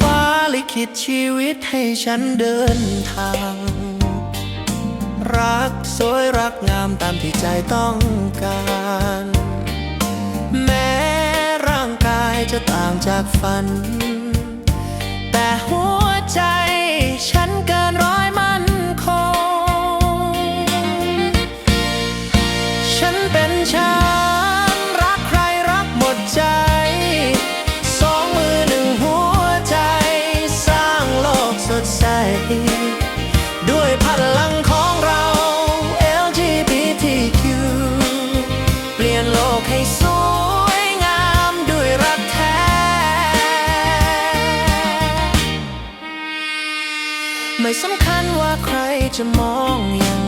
ฟ้าลิขิตชีวิตให้ฉันเดินทาง รัก สวยรักงามตามที่ใจต้องการ แม้ร่างกายจะต่างจากฝัน แต่หัวใจ สวยงามด้วยรักแท้ ไม่สำคัญว่าใครจะมองยัง